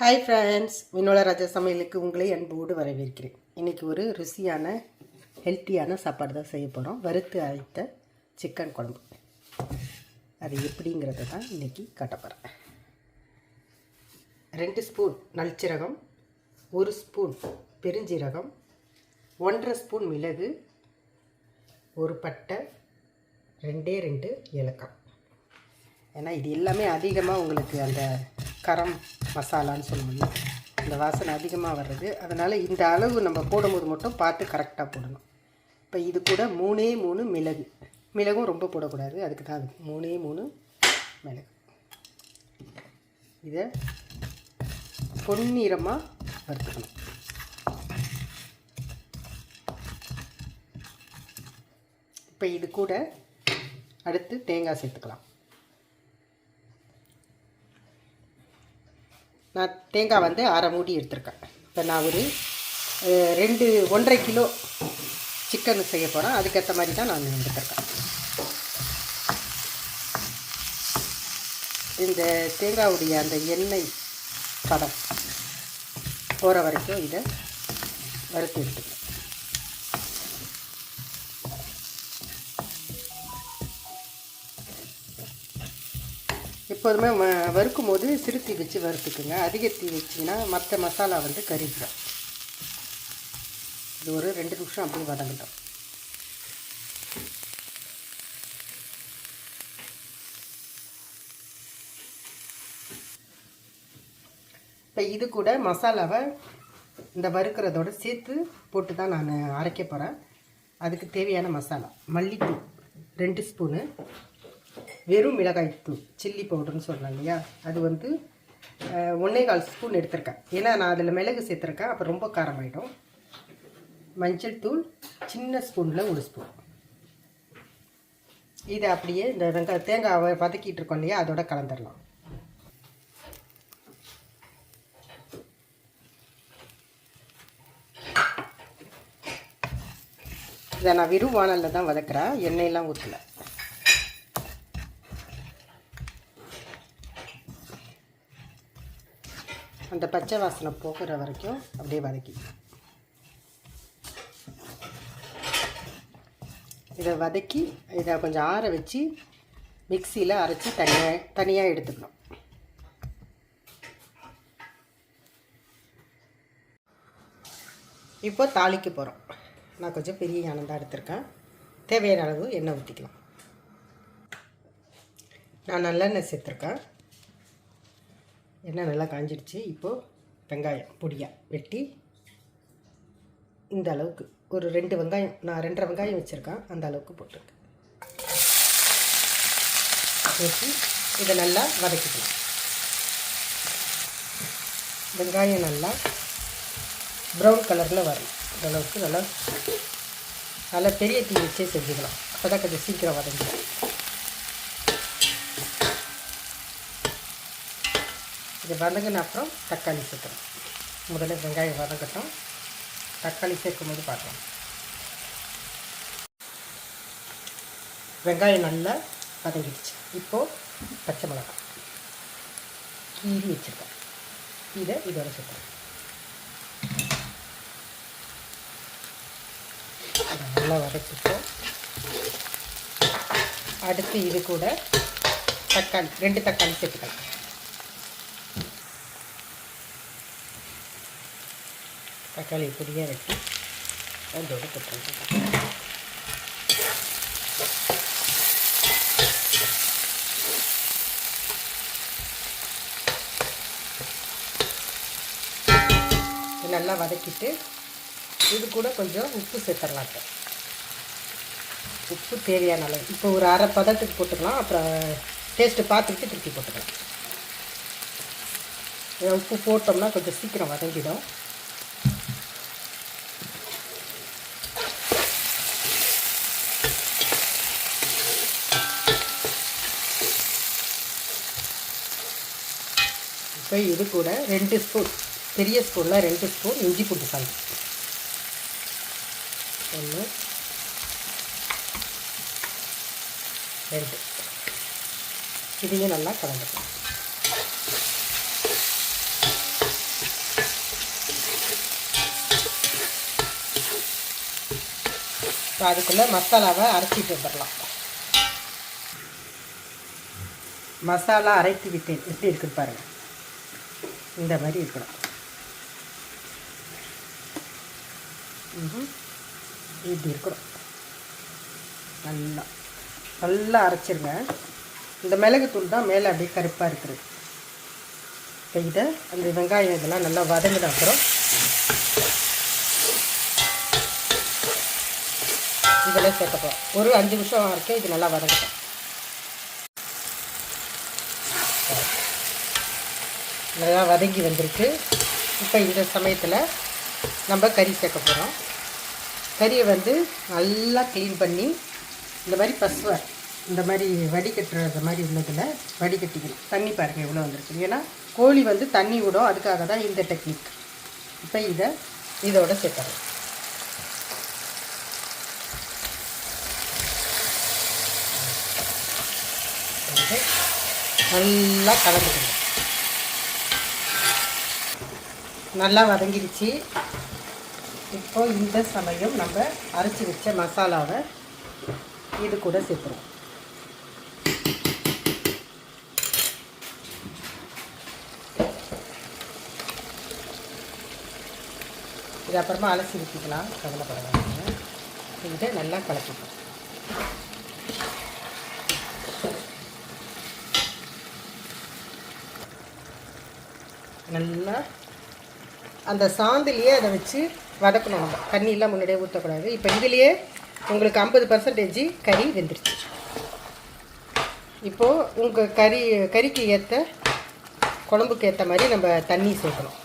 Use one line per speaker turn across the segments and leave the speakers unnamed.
Hi friends வினோல ராஜா சமையலுக்கு உங்களை அன்போடு வரவேற்கிறேன். இன்றைக்கி ஒரு ருசியான ஹெல்த்தியான சாப்பாடு தான் செய்ய போகிறோம் வறுத்து அரைத்த சிக்கன் குழம்பு. அது எப்படிங்கிறத தான் இன்றைக்கி காட்ட போகிறேன் ரெண்டு ஸ்பூன் நல்சீரகம் ஒரு ஸ்பூன் பெருஞ்சீரகம் ஒன்றரை ஸ்பூன் மிளகு ஒரு பட்டை ரெண்டே ரெண்டு ஏலக்காய். ஏன்னா இது எல்லாமே அதிகமாக உங்களுக்கு அந்த கரம் மசாலான்னு சொல்லுவோம்ல அந்த வாசனை அதிகமாக வர்றது. அதனால் இந்த அளவு நம்ம போடும்போது மட்டும் பார்த்து கரெக்டாக போடணும். இப்போ இது கூட மூணே மூணு மிளகு. மிளகும் ரொம்ப போடக்கூடாது. அதுக்கு தான் அது. மூணே மூணு மிளகு. இதை பொன்னிறமாக வறுத்துக்கணும். இப்போ இது கூட அடுத்து தேங்காய் சேர்த்துக்கலாம். நான் தேங்காய் வந்து அரை மூடி எடுத்திருக்கேன். இப்போ நான் ஒரு ரெண்டு ஒன்றரை கிலோ சிக்கன் செய்ய போகிறேன் அதுக்கேற்ற மாதிரி தான் நான் எடுத்திருக்கேன். இந்த தேங்காவுடைய அந்த எண்ணெய் பதம் போகிற வரைக்கும் இதை வறுத்து எடுத்துக்கணும். எப்போதுமே வறுக்கும் போது சிறு தீ வச்சு வறுத்துக்குங்க. அதிக தீ வச்சிங்கன்னா மற்ற மசாலா வந்து கறிக்கிறோம் இது ஒரு ரெண்டு நிமிஷம் அப்படியே வதங்கிட்டோம். இப்போ இது கூட மசாலாவை இந்த வறுக்கிறதோட சேர்த்து போட்டு தான் நான் அரைக்க போகிறேன் அதுக்கு தேவையான மசாலா மல்லித்தூள் ரெண்டு ஸ்பூனு. வெறும் மிளகாய்த்தூள் சில்லி பவுடர்னு சொல்லலாம் இல்லையா? அது வந்து ஒன்றே கால் ஸ்பூன் எடுத்திருக்கேன். ஏன்னா நான் அதில் மிளகு சேர்த்துருக்கேன். அப்போ ரொம்ப காரமாயிடும். மஞ்சள் தூள் சின்ன ஸ்பூனில் ஒரு ஸ்பூன் இதை அப்படியே இந்த வெங்காய தேங்காவை வதக்கிட்டு இருக்கோம் இல்லையா? அதோட கலந்துடலாம் இதை நான் வெறும் வானலில் தான் வதக்குறேன். எண்ணெயெல்லாம் ஊற்றலை அந்த பச்சை வாசனை போகிற வரைக்கும் அப்படியே வதக்கி. இதை வதக்கி இதை கொஞ்சம் ஆற வச்சு மிக்சியில் அரைச்சி தனியாக தனியாக எடுத்துக்கணும். இப்போ தாளிக்கு போகிறோம் நான் கொஞ்சம் பெரிய ஞானம் தான் எடுத்திருக்கேன். தேவையான அளவு எண்ணெய் ஊற்றிக்கலாம் நான் நல்லெண்ணெய் சேர்த்துருக்கேன். எண்ணெய் நல்லா காஞ்சிடுச்சு. இப்போது வெங்காயம் பொடியாக வெட்டி இந்த அளவுக்கு ஒரு ரெண்டு வெங்காயம் நான் ரெண்டரை வெங்காயம் வச்சுருக்கேன். அந்த அளவுக்கு போட்டிருக்கேன். ஊற்றி இதை நல்லா வதக்கிக்கலாம். வெங்காயம் நல்லா ப்ரௌன் கலரில் வரும் அந்தளவுக்கு நல்லா நல்லா பெரிய தீ வச்சே செஞ்சுக்கலாம். அப்போ தான் கொஞ்சம் சீக்கிரம் வதங்கிடும். இது வதங்கின அப்புறம் தக்காளி சேர்த்துறோம் முதல்ல வெங்காயம் வதங்கட்டும். தக்காளி சேர்க்கும் போது பார்க்கலாம். வெங்காயம் நல்லா வதங்கிடுச்சு. இப்போது பச்சை மிளகாய் கீறி வச்சுருக்கேன் இதை இதோட சேர்க்கணும் நல்லா வதக்கிட்டோம் அடுத்து இது கூட தக்காளி ரெண்டு தக்காளி சேர்த்துக்கலாம். தக்காளி பொடியாக வெட்டி அதோடு போட்டுருக்கேன் நல்லா வதக்கிட்டு இது கூட கொஞ்சம் உப்பு சேர்த்துடலாம் இப்போ உப்பு தேவையான அளவு. இப்போ ஒரு அரை பதத்துக்கு போட்டுக்கலாம் அப்புறம் டேஸ்ட்டு பார்த்துக்கிட்டு திருப்பி போட்டுக்கலாம். உப்பு போட்டோம்னா கொஞ்சம் சீக்கிரம் வதங்கிடும். இப்போ இது கூட ரெண்டு ஸ்பூன் பெரிய ஸ்பூனில் ரெண்டு ஸ்பூன் இஞ்சி பூண்டு சால்ட். ஒன்று ரெண்டு. இதையும் நல்லா கலந்துக்கலாம். இப்போ அதுக்குள்ளே மசாலாவை அரைச்சிட்டு வந்துடலாம். மசாலா அரைத்து விட்டேன். எப்படி இருக்குது பாருங்கள் இந்த மாதிரி இருக்கணும். இப்படி இருக்கணும். நல்லா நல்லா அரைச்சிருங்க. இந்த மிளகுத்தூள் தான் மேலே அப்படியே கருப்பாக இருக்குது இப்போ இதை அந்த வெங்காயம் இதெல்லாம் நல்லா வதங்கின அப்புறம் இதெல்லாம் சேர்க்கப்போம் ஒரு அஞ்சு நிமிஷம் வரைக்கும் இது நல்லா வதங்கட்டும். நல்லா வதங்கி வந்திருக்கு. இப்போ இந்த சமயத்தில் நம்ம கறி சேர்க்க போகிறோம் கறியை வந்து நல்லா க்ளீன் பண்ணி இந்த மாதிரி பசுவை இந்த மாதிரி வடிகட்டுறது மாதிரி உள்ளதில் வடிகட்டிக்கணும். தண்ணி பாருங்கள் எவ்வளோ வந்திருக்கு. ஏன்னா கோழி வந்து தண்ணி விடும். அதுக்காக தான் இந்த டெக்னிக் இப்போ இதை இதோட சேர்த்துறோம் நல்லா கலந்துக்கணும். நல்லா வதங்கிடுச்சு. இப்போ இந்த சமயம் நம்ம அரைச்சி வச்ச மசாலாவை இது கூட சேர்த்துறோம். இது அப்புறமா அலசி ஊற்றிக்கலாம் கவலைப்படாதீங்க இதை நல்லா கலக்கிக்கலாம். நல்லா அந்த சாந்திலேயே அதை வச்சு வதக்கணும் நம்ம. தண்ணியெல்லாம் முன்னாடியே ஊற்றக்கூடாது இப்போ இதுலேயே உங்களுக்கு ஐம்பது பர்சன்டேஜ் கறி வெந்துருச்சு. இப்போது உங்கள் கறி கறிக்கு ஏற்ற குழம்புக்கு ஏற்ற மாதிரி நம்ம தண்ணி சேர்க்கணும்.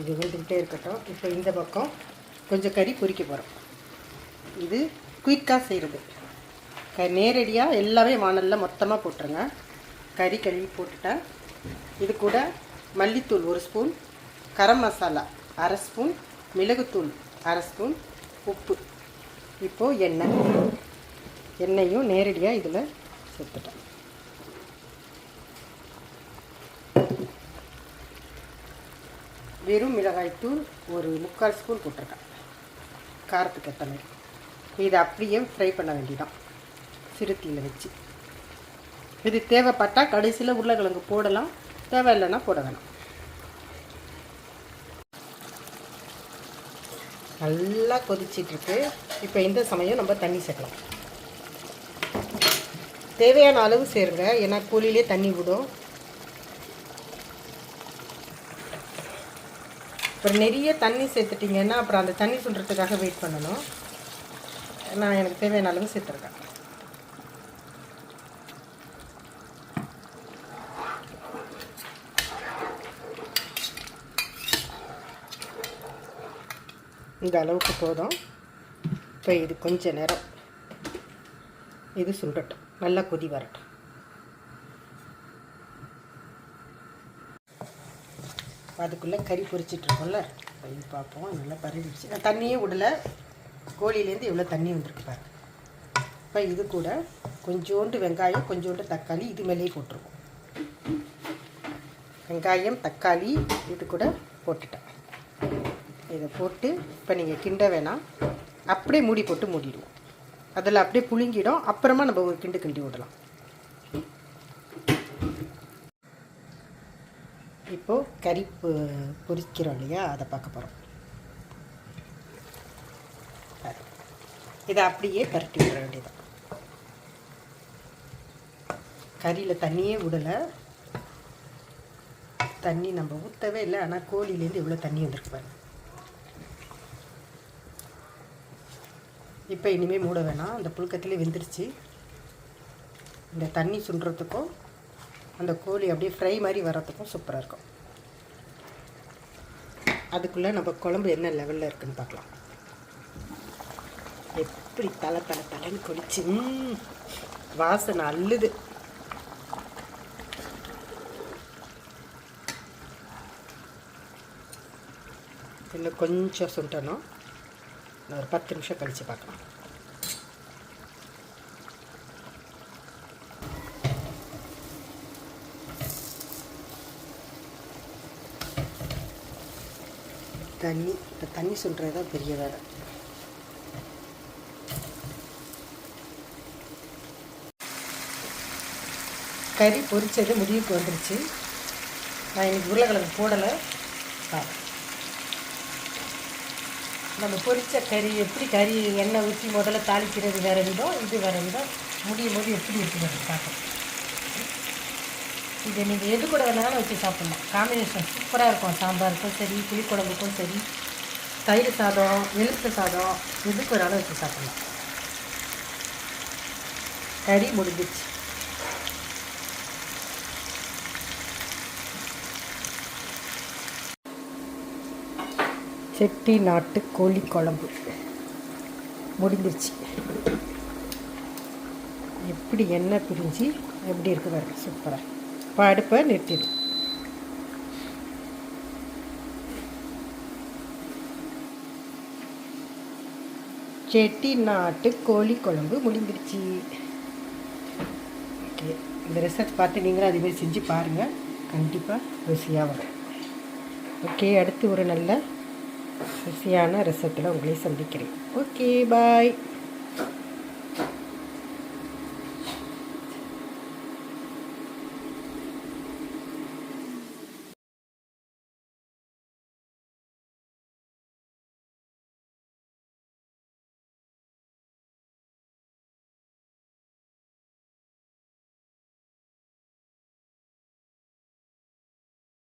இது வெந்துக்கிட்டே இருக்கட்டும். இப்போ இந்த பக்கம் கொஞ்சம் கறி பொறிக்க போகிறோம் இது குயிக்காக செய்கிறது க நேரடியாக எல்லாமே வானலில் மொத்தமாக போட்டுருங்க. கறி கழுவி போட்டுட்டேன் இது கூட மல்லித்தூள் ஒரு ஸ்பூன் கரம் மசாலா அரை ஸ்பூன் மிளகுத்தூள் அரை ஸ்பூன் உப்பு. இப்போது எண்ணெய். எண்ணெயும் நேரடியாக இதில் சேர்த்துட்டேன் வெறும் மிளகாய்த்தூள் ஒரு முக்கால் ஸ்பூன் போட்டிருக்கேன். காரத்துக்கு ஏற்ற மாதிரி. இதை அப்படியே ஃப்ரை பண்ண வேண்டிதான் சிறுத்தியில் வச்சு. இது தேவைப்பட்டால் கடைசியில் உருளைக்கிழங்கு போடலாம். தேவையில்லைன்னா போட வேணாம். நல்லா கொதிச்சிட்ருக்கு. இப்போ இந்த சமயம் நம்ம தண்ணி சேர்க்கலாம். தேவையான அளவு சேருங்க. ஏன்னா கூலிலே தண்ணி விடும். அப்புறம் நிறைய தண்ணி சேர்த்துட்டிங்கன்னா அப்புறம் அந்த தண்ணி சுண்டுறதுக்காக வெயிட் பண்ணணும். நான் எனக்கு தேவையான அளவு சேர்த்துருக்கேன். இந்த அளவுக்கு போதும். இப்போ இது கொஞ்ச நேரம். இது சுண்டட்டும். நல்லா கொதி வரட்டும். அதுக்குள்ளே கறி பொறிச்சிட்ருக்கோம்ல இது பார்ப்போம். நல்லா பரவிடுச்சு. நான் தண்ணியே விடலை. கோழிலேருந்து எவ்வளோ தண்ணி வந்திருக்கு பாரு. இப்போ இது கூட கொஞ்சோண்டு வெங்காயம் கொஞ்சோண்டு தக்காளி இது மேலேயே போட்டிருக்கோம். வெங்காயம் தக்காளி இது கூட போட்டுட்டேன். இதை போட்டு இப்போ நீங்கள் கிண்ட வேணாம். அப்படியே மூடி போட்டு மூடிடுவோம். அதில் அப்படியே புழுங்கிடும். அப்புறமா நம்ம ஒரு கிண்டு கிண்டி விடலாம். இப்போது கறி பொரிக்கிறோம் இல்லையா? அதை பார்க்க போகிறோம் இதை அப்படியே பரட்டி விட வேண்டியதான் கறியில் தண்ணியே விடலை. தண்ணி நம்ம ஊற்றவே இல்லை. ஆனால் கோழிலேருந்து இவ்வளோ தண்ணி வந்திருக்கு பாருங்க. இப்போ இனிமேல் மூட வேணாம். அந்த புழுக்கத்திலே வெந்துருச்சு. இந்த தண்ணி சுண்டுறதுக்கும் அந்த கோழி அப்படியே ஃப்ரை மாதிரி வர்றதுக்கும் சூப்பராக இருக்கும். அதுக்குள்ளே நம்ம குழம்பு என்ன லெவலில் இருக்குதுன்னு பார்க்கலாம். எப்படி தலை தலை தலைன்னு கொடிச்சு வாசனை அள்ளுது. இன்னும் கொஞ்சம் சுண்டணும். ஒரு பத்து நிமிஷம் கழித்து பார்க்கலாம். தண்ணி இந்த தண்ணி சொல்கிறது தான் பெரிய வேலை. கறி பொரிச்சது முடிவுக்கு வந்துருச்சு. நான் இன்றைக்கி உருளைக்கிழங்கு போடலை. சாப்பிட்டேன் நம்ம பொரித்த கறி எப்படி கறி எண்ணெய் ஊற்றி முதல்ல தாளிக்கிறது வேறு விதம் இது வேறு விதம். முடியும் போது எப்படி இருக்குது பார்க்கலாம். இதை நீங்கள் எது கூட வேணாலும் வச்சு சாப்பிட்லாம். காம்பினேஷன் சூப்பராக இருக்கும். சாம்பாருக்கும் சரி புளிக்குழம்புக்கும் சரி தயிர் சாதம் எலுமிச்சை சாதம் எதுக்கு வேணாலும் வச்சு சாப்பிட்லாம். கறி முடிஞ்சிச்சு செட்டி நாட்டு கோழி குழம்பு. முடிஞ்சிருச்சு. எப்படி எண்ணெய் பிரிஞ்சு எப்படி இருக்கு பாருங்க சூப்பராக இப்போ அடுப்பை நிறுத்திடும் செட்டி நாட்டு கோழி குழம்பு முடிஞ்சிருச்சு. ஓகே இந்த ரெசிபி பார்த்து நீங்களும் அதேமாதிரி செஞ்சு பாருங்கள் கண்டிப்பாக ருசியாக வரும். ஓகே அடுத்து ஒரு நல்ல ருசியான ரசத்தில் உங்களை சந்திக்கிறேன். Okay bye.